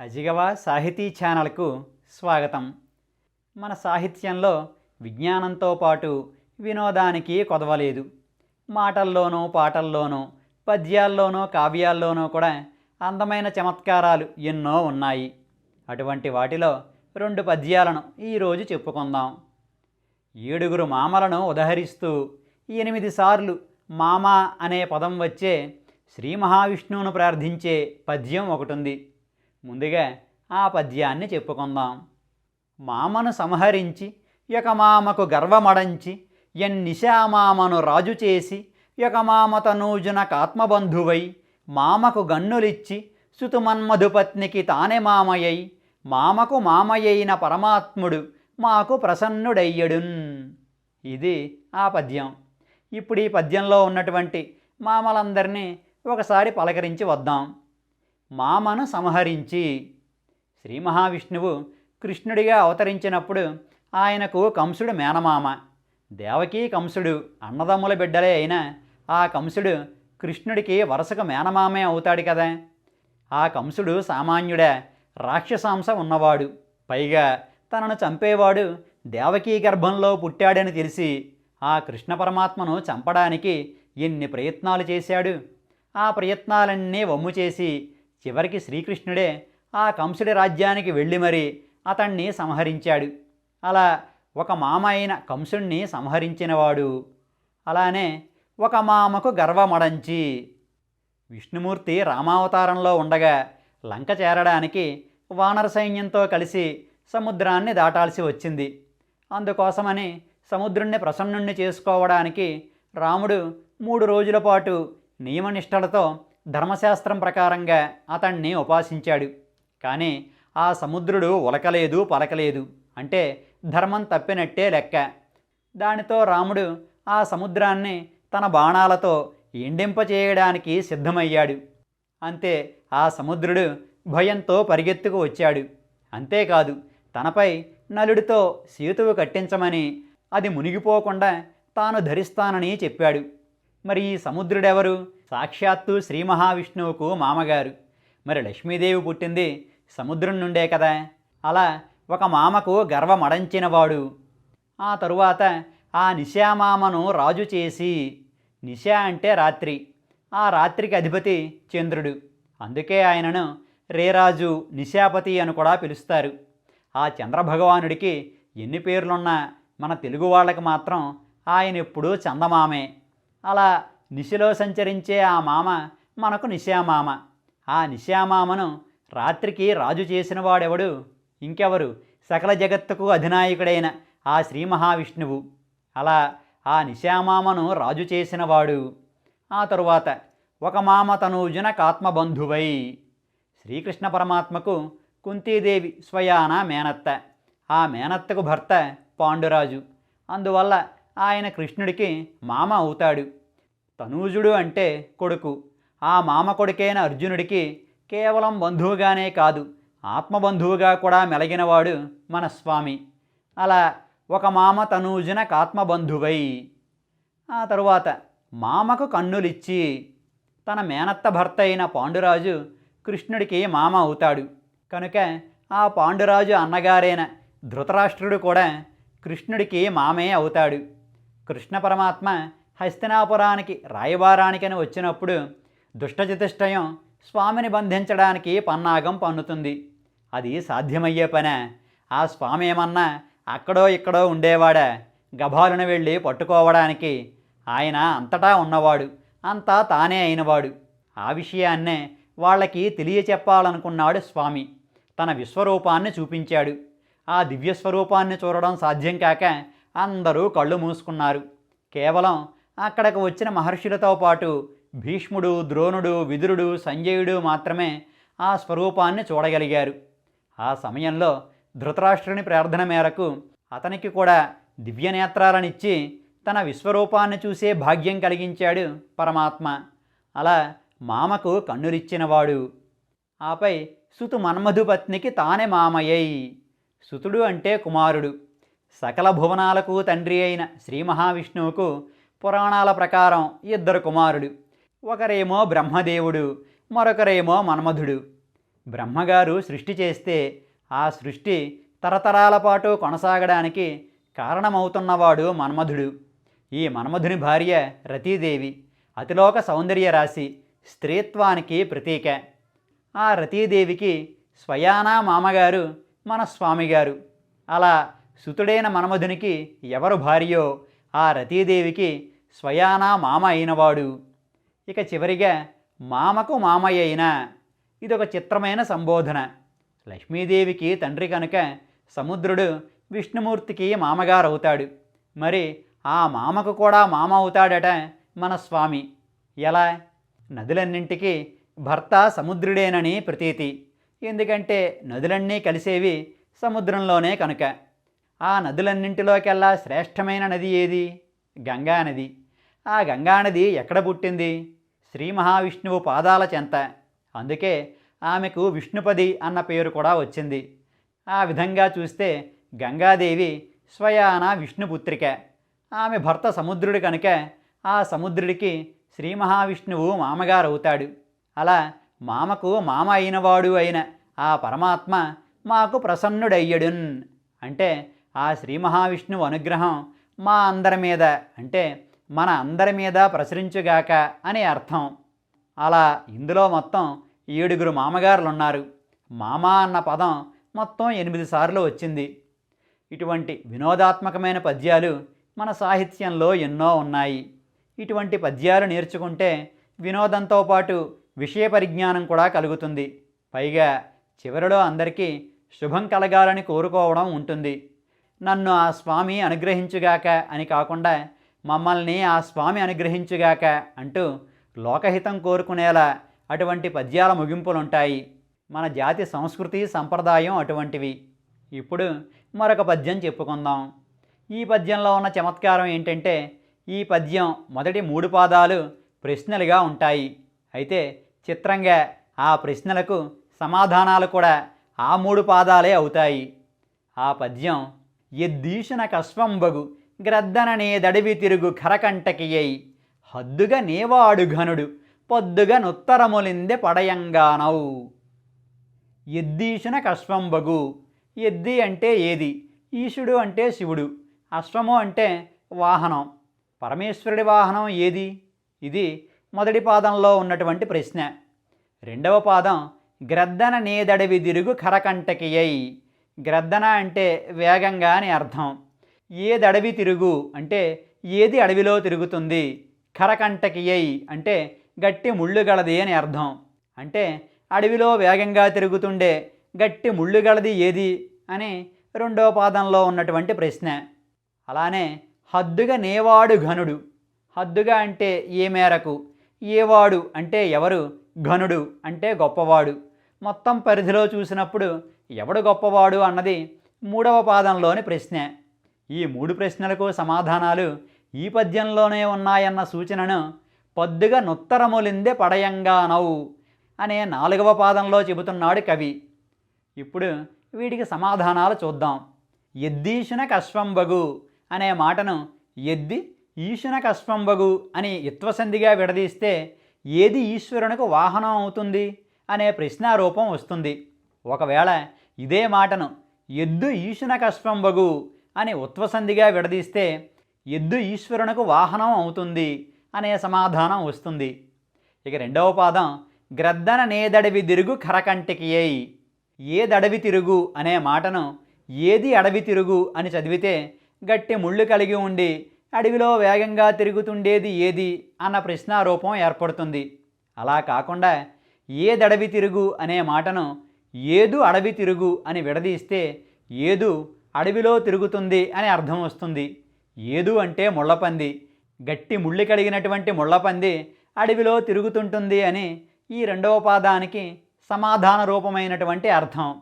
అజిగవ సాహితీ ఛానల్కు స్వాగతం. మన సాహిత్యంలో విజ్ఞానంతో పాటు వినోదానికి కొదవలేదు. మాటల్లోనూ పాటల్లోనూ పద్యాల్లోనూ కావ్యాల్లోనూ కూడా అందమైన చమత్కారాలు ఎన్నో ఉన్నాయి. అటువంటి వాటిలో రెండు పద్యాలను ఈరోజు చెప్పుకుందాం. ఏడుగురు మామలను ఉదహరిస్తూ ఎనిమిది సార్లు మామ అనే పదం వచ్చే శ్రీ మహావిష్ణువును ప్రార్థించే పద్యం ఒకటి ఉంది ముందుగా ఆ పద్యాన్ని చెప్పుకుందాం. మామను సంహరించి యొక్క మామకు గర్వమడంచి ఎన్నిశామామను రాజు చేసి యొక్క మామ తనూజునకు ఆత్మబంధువై మామకు గన్నులిచ్చి సుతుమన్మధుపత్నికి తానే మామయ్యై మామకు మామయ్యైన పరమాత్ముడు మాకు ప్రసన్నుడయ్యడున్. ఇది ఆ పద్యం. ఇప్పుడు ఈ పద్యంలో ఉన్నటువంటి మామలందరినీ ఒకసారి పలకరించి వద్దాం. మామను సంహరించి శ్రీ మహావిష్ణువు కృష్ణుడిగా అవతరించినప్పుడు ఆయనకు కంసుడు మేనమామ దేవకీ కంసుడు అన్నదమ్ముల బిడ్డలే అయినా ఆ కంసుడు కృష్ణుడికి వరుసకు మేనమామే అవుతాడు కదా. ఆ కంసుడు సామాన్యుడే రాక్షసాంశ ఉన్నవాడు. పైగా తనను చంపేవాడు దేవకీ గర్భంలో పుట్టాడని తెలిసి ఆ కృష్ణ పరమాత్మను చంపడానికి ఎన్ని ప్రయత్నాలు చేశాడు. ఆ ప్రయత్నాలన్నీ వమ్ము చేసి చివరికి శ్రీకృష్ణుడే ఆ కంసుడి రాజ్యానికి వెళ్ళి మరి అతన్ని సంహరించాడు. అలా ఒక మామ అయిన కంసుణ్ణి సంహరించినవాడు. అలానే ఒక మామకు గర్వమడంచి విష్ణుమూర్తి రామావతారంలో ఉండగా లంక చేరడానికి వానర సైన్యంతో కలిసి సముద్రాన్ని దాటాల్సి వచ్చింది. అందుకోసమని సముద్రుణ్ణి ప్రసన్నుణ్ణి చేసుకోవడానికి రాముడు మూడు రోజుల పాటు నియమనిష్టలతో ధర్మశాస్త్రం ప్రకారంగా అతన్ని ఉపాసించాడు. కానీ ఆ సముద్రుడు ఉలకలేదు పలకలేదు. అంటే ధర్మం తప్పినట్టే లెక్క. దానితో రాముడు ఆ సముద్రాన్ని తన బాణాలతో ఎండింపచేయడానికి సిద్ధమయ్యాడు. అంతే ఆ సముద్రుడు భయంతో పరిగెత్తుకు వచ్చాడు. అంతేకాదు తనపై నలుడితో సేతువు కట్టించమని అది మునిగిపోకుండా తాను ధరిస్తానని చెప్పాడు. మరి ఈ సముద్రుడెవరు? సాక్షాత్తు శ్రీ మహావిష్ణువుకు మామగారు. మరి లక్ష్మీదేవి పుట్టింది సముద్రం నుండే కదా? అలా ఒక మామకు గర్వమడంచినవాడు. ఆ తరువాత ఆ నిశామామను రాజు చేసి నిశా అంటే రాత్రి ఆ రాత్రికి అధిపతి చంద్రుడు. అందుకే ఆయనను రేరాజు నిశాపతి అని కూడా పిలుస్తారు. ఆ చంద్రభగవానుడికి ఎన్ని పేర్లున్నా మన తెలుగు వాళ్ళకి మాత్రం ఆయన ఎప్పుడూ చందమామే. అలా నిశలో సంచరించే ఆ మామ మనకు నిశామామ ఆ నిశామామను రాత్రికి రాజు చేసిన వాడెవడు ఇంకెవరు? సకల జగత్తుకు అధినాయకుడైన ఆ శ్రీ మహావిష్ణువు. అలా ఆ నిశామామను రాజు చేసినవాడు. ఆ తరువాత ఒక మామ తనూజున కాత్మబంధువై. శ్రీకృష్ణ పరమాత్మకు కుంతీదేవి స్వయాన మేనత్త. ఆ మేనత్తకు భర్త పాండురాజు. అందువల్ల ఆయన కృష్ణుడికి మామ అవుతాడు. తనూజుడు అంటే కొడుకు. ఆ మామ కొడుకైన అర్జునుడికి కేవలం బంధువుగానే కాదు ఆత్మబంధువుగా కూడా మెలగినవాడు మన స్వామి అలా ఒక మామ తనూజున ఆత్మబంధువై ఆ తరువాత మామకు కన్నులిచ్చి తన మేనత్త భర్త అయిన పాండురాజు కృష్ణుడికి మామ అవుతాడు. కనుక ఆ పాండురాజు అన్నగారైన ధృతరాష్ట్రుడు కూడా కృష్ణుడికి మామే అవుతాడు. కృష్ణ పరమాత్మ హస్తినాపురానికి రాయబారానికని వచ్చినప్పుడు దుష్టచతుష్టయం స్వామిని బంధించడానికి పన్నాగం పన్నుతుంది. అది సాధ్యమయ్యే పనే. ఆ స్వామి ఏమన్నా అక్కడో ఇక్కడో ఉండేవాడా గభాలను వెళ్ళి పట్టుకోవడానికి ఆయన అంతటా ఉన్నవాడు అంతా తానే అయినవాడు. ఆ విషయాన్నే వాళ్ళకి తెలియచెప్పాలనుకున్నాడు స్వామి. తన విశ్వరూపాన్ని చూపించాడు. ఆ దివ్య స్వరూపాన్ని చూడడం సాధ్యం కాక అందరూ కళ్ళు మూసుకున్నారు. కేవలం అక్కడకు వచ్చిన మహర్షులతో పాటు భీష్ముడు ద్రోణుడు విదురుడు సంజయుడు మాత్రమే ఆ స్వరూపాన్ని చూడగలిగారు. ఆ సమయంలో ధృతరాష్ట్రుని ప్రార్థన మేరకు అతనికి కూడా దివ్యనేత్రాలనిచ్చి తన విశ్వరూపాన్ని చూసే భాగ్యం కలిగించాడు పరమాత్మ. అలా మామకు కన్నులిచ్చినవాడు. ఆపై సుతు మన్మధుపత్నికి తానే మామయ్యై. సుతుడు అంటే కుమారుడు. సకల భువనాలకు తండ్రి అయిన శ్రీ మహావిష్ణువుకు పురాణాల ప్రకారం ఇద్దరు కుమారుడు ఒకరేమో బ్రహ్మదేవుడు మరొకరేమో మన్మధుడు. బ్రహ్మగారు సృష్టి చేస్తే ఆ సృష్టి తరతరాల పాటు కొనసాగడానికి కారణమవుతున్నవాడు మన్మధుడు. ఈ మన్మధుని భార్య రతీదేవి అతిలోక సౌందర్య రాశి స్త్రీత్వానికి ప్రతీక. ఆ రతీదేవికి స్వయానా మామగారు మన స్వామిగారు అలా సుతుడైన మన్మధునికి ఎవరు భార్యో ఆ రతీదేవికి స్వయానా మామ అయినవాడు. ఇక చివరిగా మామకు మామయ్య అయిన. ఇదొక చిత్రమైన సంబోధన. లక్ష్మీదేవికి తండ్రి కనుక సముద్రుడు విష్ణుమూర్తికి మామగారు అవుతాడు మరి ఆ మామకు కూడా మామ అవుతాడట మన స్వామి. ఎలా? నదులన్నింటికి భర్త సముద్రుడేనని ప్రతీతి. ఎందుకంటే నదులన్నీ కలిసేవి సముద్రంలోనే కనుక. ఆ నదులన్నింటిలోకెల్లా శ్రేష్టమైన నది ఏది? గంగా నది. ఆ గంగా నది ఎక్కడ పుట్టింది? శ్రీ మహావిష్ణువు పాదాల చెంత. అందుకే ఆమెకు విష్ణుపది అన్న పేరు కూడా వచ్చింది. ఆ విధంగా చూస్తే గంగాదేవి స్వయాన విష్ణుపుత్రిక. ఆమె భర్త సముద్రుడు కనుక ఆ సముద్రుడికి శ్రీ మహావిష్ణువు మామగారు అవుతాడు అలా మామకు మామ అయినవాడు అయిన ఆ పరమాత్మ మాకు ప్రసన్నుడయ్యడున్. అంటే ఆ శ్రీ మహావిష్ణువు అనుగ్రహం మా అందరి మీద. అంటే మన అందరి మీద ప్రసరించుగాక అని అర్థం. అలా ఇందులో మొత్తం ఏడుగురు మామగారులు ఉన్నారు మామ అన్న పదం మొత్తం ఎనిమిది సార్లు వచ్చింది. ఇటువంటి వినోదాత్మకమైన పద్యాలు మన సాహిత్యంలో ఎన్నో ఉన్నాయి. ఇటువంటి పద్యాలు నేర్చుకుంటే వినోదంతో పాటు విషయ పరిజ్ఞానం కూడా కలుగుతుంది. పైగా చివరిలో అందరికీ శుభం కలగాలని కోరుకోవడం ఉంటుంది. నన్ను ఆ స్వామి అనుగ్రహించుగాక అని కాకుండా మమ్మల్ని ఆ స్వామి అనుగ్రహించుగాక అంటూ లోకహితం కోరుకునేలా అటువంటి పద్యాల ముగింపులుంటాయి. మన జాతి సంస్కృతి సంప్రదాయం అటువంటివి. ఇప్పుడు మరొక పద్యం చెప్పుకుందాం. ఈ పద్యంలో ఉన్న చమత్కారం ఏంటంటే ఈ పద్యం మొదటి మూడు పాదాలు ప్రశ్నలుగా ఉంటాయి. అయితే చిత్రంగా ఆ ప్రశ్నలకు సమాధానాలు కూడా ఆ మూడు పాదాలే అవుతాయి. ఆ పద్యం ఎద్దీశున కష్వంబగు గ్రద్దననే దడివి తిరుగు కరకంటకియై హద్దుగా నేవాడు ఘనుడు పొద్దుగా నుత్తరములిందె పడయంగానవు ఎద్దీశున కష్వంబగు ఎద్ది అంటే ఏది? ఈశుడు అంటే శివుడు అశ్వము అంటే వాహనం. పరమేశ్వరుడి వాహనం ఏది? ఇది మొదటి పాదంలో ఉన్నటువంటి ప్రశ్న. రెండవ పాదం గ్రద్దన నేదడవి తిరుగు కరకంటకియై గ్రద్దన అంటే వేగంగా అని అర్థం. ఏదడవి తిరుగు అంటే ఏది అడవిలో తిరుగుతుంది? ఖరకంటకియై అంటే గట్టి ముళ్ళుగలది అని అర్థం. అంటే అడవిలో వేగంగా తిరుగుతుండే గట్టి ముళ్ళుగలది ఏది? అని రెండో పాదంలో ఉన్నటువంటి ప్రశ్న. అలానే హద్దుగా నేవాడు ఘనుడు. హద్దుగా అంటే ఏ మేరకు? ఏవాడు అంటే ఎవరు? ఘనుడు అంటే గొప్పవాడు. మొత్తం పరిధిలో చూసినప్పుడు ఎవడు గొప్పవాడు అన్నది మూడవ పాదంలోని ప్రశ్న. ఈ మూడు ప్రశ్నలకు సమాధానాలు ఈ పద్యంలోనే ఉన్నాయన్న సూచనను పొద్దుగా నుత్తరములిందే పడయంగానవు అనే నాలుగవ పాదంలో చెబుతున్నాడు కవి. ఇప్పుడు వీటికి సమాధానాలు చూద్దాం. ఎద్దీషున కష్వంబగు అనే మాటను ఎద్ది ఈశున కష్వంబగు అని ఇత్వసంధిగా విడదీస్తే ఏది ఈశ్వరునికి వాహనం అవుతుంది అనే ప్రశ్నారూపం వస్తుంది. ఒకవేళ ఇదే మాటను ఎద్దు ఈశున కష్వంబగు అని ఉత్వసంధిగా విడదీస్తే ఎద్దు ఈశ్వరునకు వాహనం అవుతుంది అనే సమాధానం వస్తుంది. ఇక రెండవ పాదం గ్రద్దన నేదడవి తిరుగు కరకంటికి ఏయి ఏదడవి తిరుగు అనే మాటను ఏది అడవి తిరుగు అని చదివితే గట్టి ముళ్ళు కలిగి ఉండి అడవిలో వేగంగా తిరుగుతుండేది ఏది అన్న ప్రశ్నారూపం ఏర్పడుతుంది. అలా కాకుండా ఏదడవి తిరుగు అనే మాటను ఏదు అడవి తిరుగు అని విడదీస్తే ఏదు అడవిలో తిరుగుతుంది అని అర్థం వస్తుంది. ఏదు అంటే ముళ్ళపంది. గట్టి ముళ్ళు కడిగినటువంటి ముళ్ళపంది అడవిలో తిరుగుతుంటుంది అని ఈ రెండవ పాదానికి సమాధాన రూపమైనటువంటి అర్థం.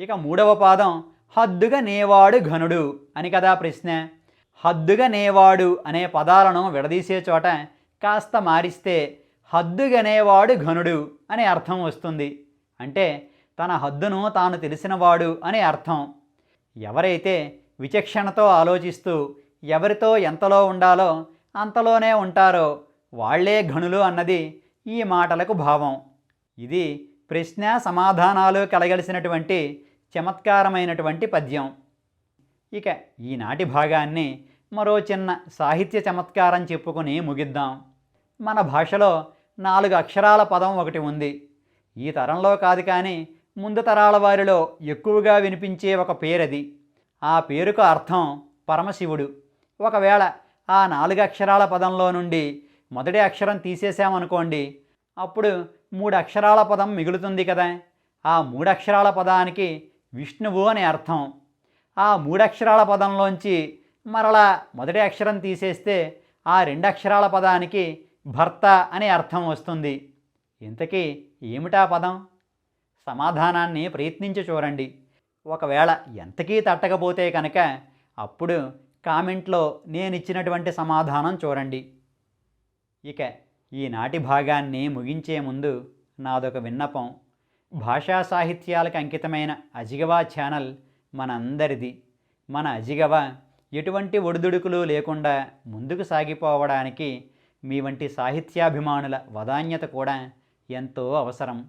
ఇక మూడవ పాదం హద్దుగా నేవాడు ఘనుడు అని కదా ప్రశ్న. హద్దుగా నేవాడు అనే పదాలను విడదీసే చోట కాస్త మారిస్తే హద్దుగనేవాడు ఘనుడు అనే అర్థం వస్తుంది. అంటే తన హద్దును తాను తెలిసినవాడు అనే అర్థం. ఎవరైతే విచక్షణతో ఆలోచిస్తూ ఎవరితో ఎంతలో ఉండాలో అంతలోనే ఉంటారో వాళ్ళే ఘనులు అన్నది ఈ మాటలకు భావం. ఇది ప్రశ్న సమాధానాలు కలగలిసినటువంటి చమత్కారమైనటువంటి పద్యం. ఇక ఈనాటి భాగాన్ని మరో చిన్న సాహిత్య చమత్కారం చెప్పుకుని ముగిద్దాం. మన భాషలో నాలుగు అక్షరాల పదం ఒకటి ఉంది. ఈ తరంలో కాదు కానీ ముందు తరాల వారిలో ఎక్కువగా వినిపించే ఒక పేరది. ఆ పేరుకు అర్థం పరమశివుడు. ఒకవేళ ఆ నాలుగు అక్షరాల పదంలో నుండి మొదటి అక్షరం తీసేసామనుకోండి అప్పుడు మూడు అక్షరాల పదం మిగులుతుంది కదా. ఆ మూడు అక్షరాల పదానికి విష్ణువు అని అర్థం. ఆ మూడక్షరాల పదంలోంచి మరలా మొదటి అక్షరం తీసేస్తే ఆ రెండు అక్షరాల పదానికి భర్త అనే అర్థం వస్తుంది. ఇంతకీ ఏమిటా పదం? సమాధానాన్ని ప్రయత్నించి చూడండి. ఒకవేళ ఎంతకీ తట్టకపోతే కనుక అప్పుడు కామెంట్లో నేను ఇచ్చినటువంటి సమాధానం చూడండి. ఇక ఈనాటి భాగాన్ని ముగించే ముందు నాదొక విన్నపం. భాషా సాహిత్యాలకు అంకితమైన అజిగవా ఛానల్ మనందరిది. మన అజిగవ ఎటువంటి ఒడిదుడుకులు లేకుండా ముందుకు సాగిపోవడానికి మీ వంటి సాహిత్యాభిమానుల వదాన్యత కూడా ఎంతో అవసరం.